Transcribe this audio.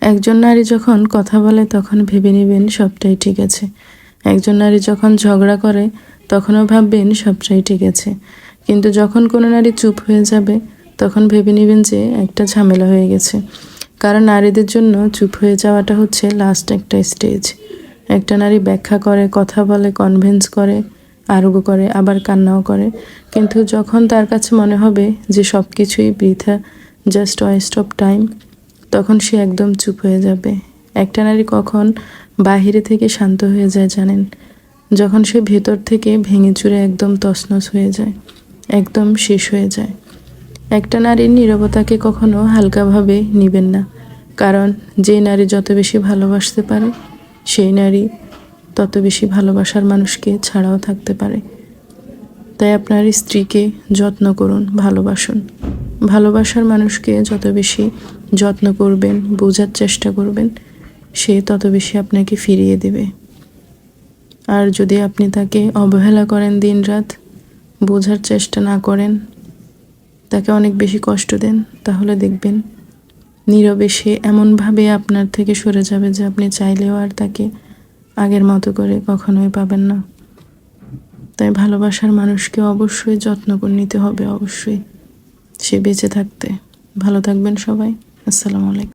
একজন নারী যখন কথা বলে, তখন ভেবে নেবেন সবটাই ঠিক আছে। একজন নারী যখন ঝগড়া করে, তখনও ভাববেন সবটাই ঠিক আছে। কিন্তু যখন কোনো নারী চুপ হয়ে যাবে, তখন ভেবে নেবেন যে একটা ঝামেলা হয়ে গেছে। কারণ নারীদের জন্য চুপ হয়ে যাওয়াটা হচ্ছে লাস্ট একটা স্টেজ একটা নারী ব্যাখ্যা করে, কথা বলে কনভিন্স করে, আরোগ্য করে, আবার কান্নাও করে। কিন্তু যখন তার কাছে মনে হবে যে সব কিছুই বৃথা জাস্ট ওয়েস্ট অফ টাইম তখন সে একদম চুপ হয়ে যাবে। একটা নারী কখন বাহিরে থেকে শান্ত হয়ে যায় জানেন? যখন সে ভেতর থেকে ভেঙে চুরে একদম তছনছ হয়ে যায়, একদম শেষ হয়ে যায়। একটা নারীর নীরবতাকে কখনো হালকাভাবে নেবেন না, কারণ যে নারী যত বেশি ভালোবাসতে পারে, সেই নারী তত বেশি ভালোবাসার মানুষকে ছাড়াও থাকতে পারে। তাই আপনার স্ত্রীকে যত্ন করুন, ভালোবাসুন। ভালোবাসার মানুষকে যত বেশি যত্ন করবেন, বোঝার চেষ্টা করবেন, সে তত বেশি আপনাকে ফিরিয়ে দেবে। আর যদি আপনি তাকে অবহেলা করেন দিনরাত, বোঝার চেষ্টা না করেন, তাকে অনেক বেশি কষ্ট দেন, তাহলে দেখবেন নীরবে সে এমনভাবে আপনার থেকে সরে যাবে যে আপনি চাইলেও আর তাকে আগের মতো করে কখনোই পাবেন না। তাই ভালোবাসার মানুষকে অবশ্যই যত্ন করে নিতে হবে, অবশ্যই। সে বেঁচে থাকতে। ভালো থাকবেন সবাই। আসসালামু আলাইকুম।